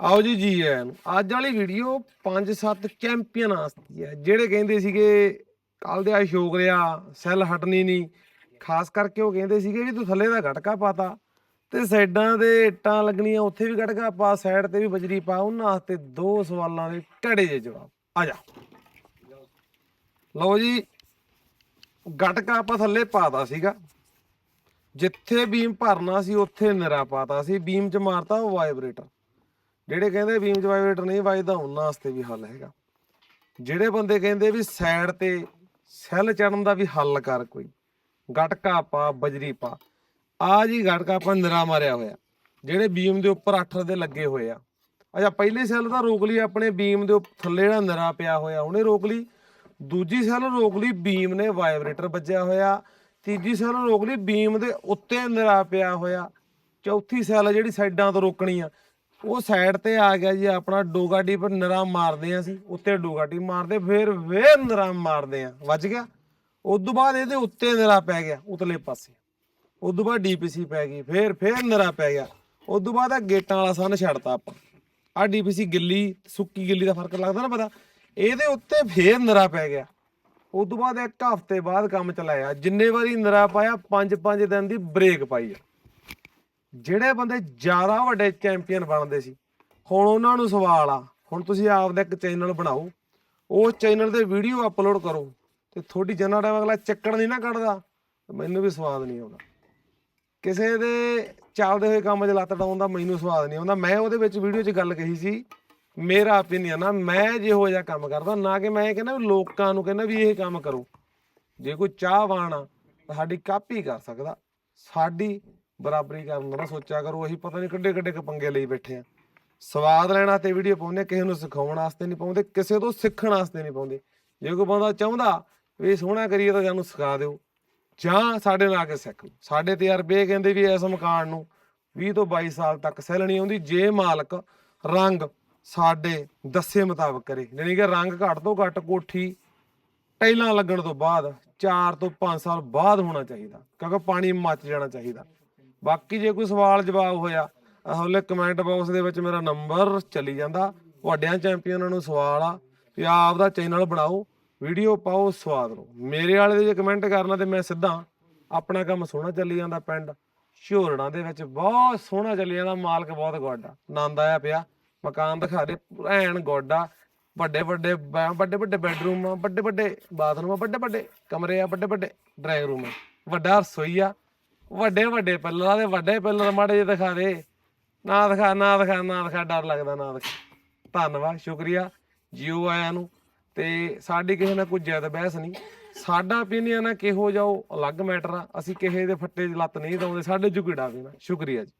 ਆਓ ਜੀ ਜੀ ਆਇਆਂ ਨੂੰ ਅੱਜ ਵਾਲੀ ਵੀਡੀਓ 5-7 ਚੈਂਪੀਅਨ ਆਸਤੀ ਹੈ, ਜਿਹੜੇ ਕਹਿੰਦੇ ਸੀਗੇ ਕੱਲ ਦੇ ਆ ਰਿਆ ਸੈੱਲ ਹਟਣੀ ਨਹੀਂ। ਖਾਸ ਕਰਕੇ ਉਹ ਕਹਿੰਦੇ ਸੀਗੇ ਵੀ ਤੂੰ ਥੱਲੇ ਦਾ ਗਟਕਾ ਪਾਤਾ ਤੇ ਸਾਈਡਾਂ ਦੇ ਇੱਟਾਂ ਲੱਗਣੀਆਂ, ਉੱਥੇ ਵੀ ਗਟਕਾ ਪਾ, ਸਾਈਡ ਤੇ ਵੀ ਬਜਰੀ ਪਾ, ਉਹਨਾਂ ਵਾਸਤੇ ਦੋ ਸਵਾਲਾਂ ਦੇ ਟੜੇ ਜੇ ਜਵਾਬ। ਆ ਜਾ। ਲਓ ਜੀ ਗਟਕਾ ਆਪਾਂ ਥੱਲੇ ਪਾਤਾ ਸੀਗਾ। ਜਿੱਥੇ ਬੀਮ ਭਰਨਾ ਸੀ, ਉੱਥੇ ਨਿਰਾ ਪਾਤਾ ਸੀ। ਬੀਮ ਚ ਮਾਰਤਾ ਉਹ ਵਾਈਬ੍ਰੇਟਰ ਜਿਹੜੇ ਕਹਿੰਦੇ ਬੀਮ ਚ ਨਹੀਂ ਵੱਜਦਾ, ਉਹਨਾਂ ਵਾਸਤੇ ਵੀ ਹੱਲ ਹੈਗਾ। ਜਿਹੜੇ ਬੰਦੇ ਕਹਿੰਦੇ ਵੀ ਸਾਈਡ ਤੇ ਸੈੱਲ ਚੜਨ ਦਾ ਵੀ ਹੱਲ ਕਰ ਕੋਈ, ਗਟਕਾ ਪਾ, ਬਜਰੀ ਪਾ, ਆ ਜੀ ਗਟਕਾ ਆਪਾਂ ਨਿਰਾ ਮਾਰਿਆ ਹੋਇਆ। ਜਿਹੜੇ ਬੀਮ ਦੇ ਉੱਪਰ 8 ਦੇ ਲੱਗੇ ਹੋਏ ਆ। ਅੱਛਾ, ਪਹਿਲੇ ਸੈੱਲ ਤਾਂ ਰੋਕ ਲਈ, ਆਪਣੇ ਬੀਮ ਦੇ ਥੱਲੇ ਜਿਹੜਾ ਨਿਰਾ ਪਿਆ ਹੋਇਆ, ਉਹਨੇ ਰੋਕ ਲਈ। ਦੂਜੀ ਸੈੱਲ ਰੋਕ ਲਈ ਬੀਮ ਨੇ ਵਾਈਬ੍ਰੇਟਰ ਵੱਜਿਆ ਹੋਇਆ। ਤੀਜੀ ਸੈੱਲ ਰੋਕ ਲਈ ਬੀਮ ਦੇ ਉੱਤੇ ਨਿਰਾ ਪਿਆ ਹੋਇਆ। ਚੌਥੀ ਸੈੱਲ ਜਿਹੜੀ ਸਾਈਡਾਂ ਤੋਂ ਰੋਕਣੀ ਆ। ਉਹ ਸਾਈਡ ਤੇ ਆ ਗਿਆ ਜੀ, ਆਪਣਾ ਡੋਗਾਟੀ ਪਰ ਨਿਰਾ ਮਾਰਦੇ ਆ ਸੀ ਉੱਤੇ ਡੋਗਾਟੀ ਮਾਰਦੇ, ਫਿਰ ਫੇਰ ਨਿਰਾ ਮਾਰਦੇ ਆ, ਵੱਜ ਗਿਆ। ਉਸ ਤੋਂ ਬਾਅਦ ਇਹਦੇ ਉੱਤੇ ਨਿਰਾ ਪੈ ਗਿਆ, ਉਤਲੇ ਪਾਸੇ। ਉਸ ਤੋਂ ਬਾਅਦ ਡੀਪੀਸੀ ਪੈ ਗਈ, ਫੇਰ ਫੇਰ ਨਿਰਾ ਪੈ ਗਿਆ। ਉਸ ਤੋਂ ਬਾਅਦ ਆ ਗੇਟਾਂ ਵਾਲਾ ਸਨ ਛੱਡਤਾ ਆਪਾਂ। ਆ ਡੀਪੀਸੀ ਗਿੱਲੀ, ਸੁੱਕੀ ਗਿੱਲੀ ਦਾ ਫ਼ਰਕ ਲੱਗਦਾ ਨਾ ਪਤਾ। ਇਹਦੇ ਉੱਤੇ ਫੇਰ ਨਰਾ ਪੈ ਗਿਆ। ਉਸ ਤੋਂ ਬਾਅਦ ਇੱਕ ਹਫ਼ਤੇ ਬਾਅਦ ਕੰਮ ਚਲਾਇਆ। ਜਿੰਨੇ ਵਾਰੀ ਨਰਾ ਪਾਇਆ 5-5 ਦਿਨ ਦੀ ਬ੍ਰੇਕ ਪਾਈ ਆ। ਜਿਹੜੇ ਬੰਦੇ ਜ਼ਿਆਦਾ ਵੱਡੇ ਚੈਂਪੀਅਨ ਬਣਦੇ ਸੀ, ਹੁਣ ਉਹਨਾਂ ਨੂੰ ਸਵਾਲ ਆ, ਹੁਣ ਤੁਸੀਂ ਆਪਦਾ ਇੱਕ ਚੈਨਲ ਬਣਾਓ ਉਸ ਚੈਨਲ ਤੇ ਵੀਡੀਓ ਅਪਲੋਡ ਕਰੋ, ਤੇ ਤੁਹਾਡੀ ਜਨਰਲ ਟਾਈਮ ਅਗਲਾ ਚੱਕਣ ਨਹੀਂ ਨਾ ਕੱਢਦਾ ਮੈਨੂੰ ਵੀ ਸਵਾਦ ਨਹੀਂ ਆਉਂਦਾ। ਕਿਸੇ ਦੇ ਚੱਲਦੇ ਹੋਏ ਕੰਮ 'ਚ ਲੱਤ ਡਾਉਣ ਦਾ ਮੈਨੂੰ ਸਵਾਦ ਨਹੀਂ ਆਉਂਦਾ, ਮੈਂ ਉਹਦੇ ਵਿੱਚ ਵੀਡੀਓ 'ਚ ਗੱਲ ਕਹੀ ਸੀ, ਮੇਰਾ ਓਪੀਨੀਅਨ ਆ, ਮੈਂ ਜਿਹੋ ਜਿਹਾ ਕੰਮ ਕਰਦਾ, ਨਾ ਕਿ ਮੈਂ ਇਹ ਕਹਿੰਦਾ ਵੀ ਲੋਕਾਂ ਨੂੰ ਕਹਿੰਦਾ ਵੀ ਇਹ ਕੰਮ ਕਰੋ। ਜੇ ਕੋਈ ਚਾਹਵਾਨ ਆ ਸਾਡੀ ਕਾਪੀ ਕਰ ਸਕਦਾ, ਸਾਡੀ ਬਰਾਬਰੀ ਕਰਨ ਦਾ ਸੋਚਿਆ ਕਰੋ, ਅਸੀਂ ਪਤਾ ਨਹੀਂ ਕਿੱਡੇ ਕਿੱਡੇ ਪੰਗੇ ਲਈ ਬੈਠੇ ਆ ਸਵਾਦ ਲੈਣ ਤੇ ਵੀਡੀਓ ਪਾਉਂਦੇ, ਕਿਸੇ ਨੂੰ ਸਿਖਾਉਣ ਵਾਸਤੇ ਨਹੀਂ ਪਾਉਂਦੇ, ਕਿਸੇ ਤੋਂ ਸਿੱਖਣ ਵਾਸਤੇ ਨਹੀਂ ਪਾਉਂਦੇ। ਜੇ ਕੋਈ ਬੰਦਾ ਚਾਹੁੰਦਾ ਵੀ ਸੋਹਣਾ ਕਰੀਏ ਤਾਂ ਸਾਨੂੰ ਸਿਖਾ ਦਿਓ। ਜਾਂ ਸਾਡੇ ਨਾਲ ਆ ਕੇ ਸਿੱਖ ਸਾਡੇ ਤਜਰਬੇ ਕਹਿੰਦੇ ਵੀ ਇਸ ਮਕਾਨ ਨੂੰ 20 ਤੋਂ 22 ਸਾਲ ਤੱਕ ਸੈਲ ਨਹੀਂ ਆਉਂਦੀ। ਜੇ ਮਾਲਕ ਰੰਗ ਸਾਡੇ ਦੱਸੇ ਮੁਤਾਬਕ ਕਰੇ, ਯਾਨੀ ਕਿ ਰੰਗ ਘੱਟ ਤੋਂ ਘੱਟ ਕੋਠੀ ਟਾਈਲਾਂ ਲੱਗਣ ਤੋਂ ਬਾਅਦ 4 ਤੋਂ 5 ਸਾਲ ਬਾਅਦ ਹੋਣਾ ਚਾਹੀਦਾ। ਕਿਉਂਕਿ ਪਾਣੀ ਮੱਚ ਜਾਣਾ ਚਾਹੀਦਾ। ਬਾਕੀ ਜੇ ਕੋਈ ਸਵਾਲ ਜਵਾਬ ਹੋਇਆ ਹੌਲੇ ਕਮੈਂਟ ਬਾਕਸ ਦੇ ਵਿੱਚ ਮੇਰਾ ਨੰਬਰ ਚੱਲੀ ਜਾਂਦਾ। ਵੱਡਿਆਂ ਚੈਂਪੀਅਨਾਂ ਨੂੰ ਸਵਾਲ ਆ, ਵੀ ਆਪ ਦਾ ਚੈਨਲ ਬਣਾਓ ਵੀਡੀਓ ਪਾਓ ਸਵਾਦ ਲਓ ਮੇਰੇ ਵਾਲੇ ਦੇ ਜੇ ਕਮੈਂਟ ਕਰਨਾ ਤੇ ਮੈਂ ਸਿੱਧਾ ਆਪਣਾ ਕੰਮ ਸੋਹਣਾ ਚੱਲੀ ਜਾਂਦਾ ਪਿੰਡ। ਝੋਰੜਾਂ ਦੇ ਵਿੱਚ ਬਹੁਤ ਸੋਹਣਾ ਚੱਲੀ ਜਾਂਦਾ, ਮਾਲਕ ਬਹੁਤ ਗੋਡਾ ਆਨੰਦ ਆਇਆ ਪਿਆ। ਮਕਾਨ ਦਿਖਾ ਦੇ ਪੂਰਾ ਐਨ ਗੁੱਡ ਵੱਡੇ ਵੱਡੇ ਵੱਡੇ ਵੱਡੇ ਬੈਡਰੂਮ ਆ, ਵੱਡੇ ਵੱਡੇ ਬਾਥਰੂਮ ਆ, ਵੱਡੇ ਵੱਡੇ ਕਮਰੇ ਆ, ਵੱਡੇ ਵੱਡੇ ਡਰਾਇੰਗ ਰੂਮ ਆ। ਵੱਡਾ ਰਸੋਈ ਆ। ਵੱਡੇ ਵੱਡੇ ਪਿੱਲਰਾਂ ਦੇ, ਵੱਡੇ ਪਿੱਲਰ ਮਾੜੇ ਜਿਹੇ ਦਿਖਾ ਦੇ। ਨਾ ਦਿਖਾ ਨਾ ਦਿਖਾ ਨਾ ਦਿਖਾ, ਡਰ ਲੱਗਦਾ ਨਾ ਦਿਖਾ। ਧੰਨਵਾਦ, ਸ਼ੁਕਰੀਆ ਜੀਓ ਆਇਆਂ ਨੂੰ। ਤੇ ਸਾਡੀ ਕਿਸੇ ਨਾਲ ਕੋਈ ਜ਼ਿਆਦਾ ਬਹਿਸ ਨਹੀਂ। ਸਾਡਾ ਓਪੀਨੀਅਨ ਆ, ਕਿਹੋ ਜਾਓ ਅਲੱਗ ਮੈਟਰ ਆ। ਅਸੀਂ ਕਿਸੇ ਦੇ ਫੱਟੇ 'ਚ ਲੱਤ ਨਹੀਂ ਦਉਂਦੇ ਸਾਡੇ ਜੁਗੜਾ ਵੀ ਨਾ। ਸ਼ੁਕਰੀਆ ਜੀ।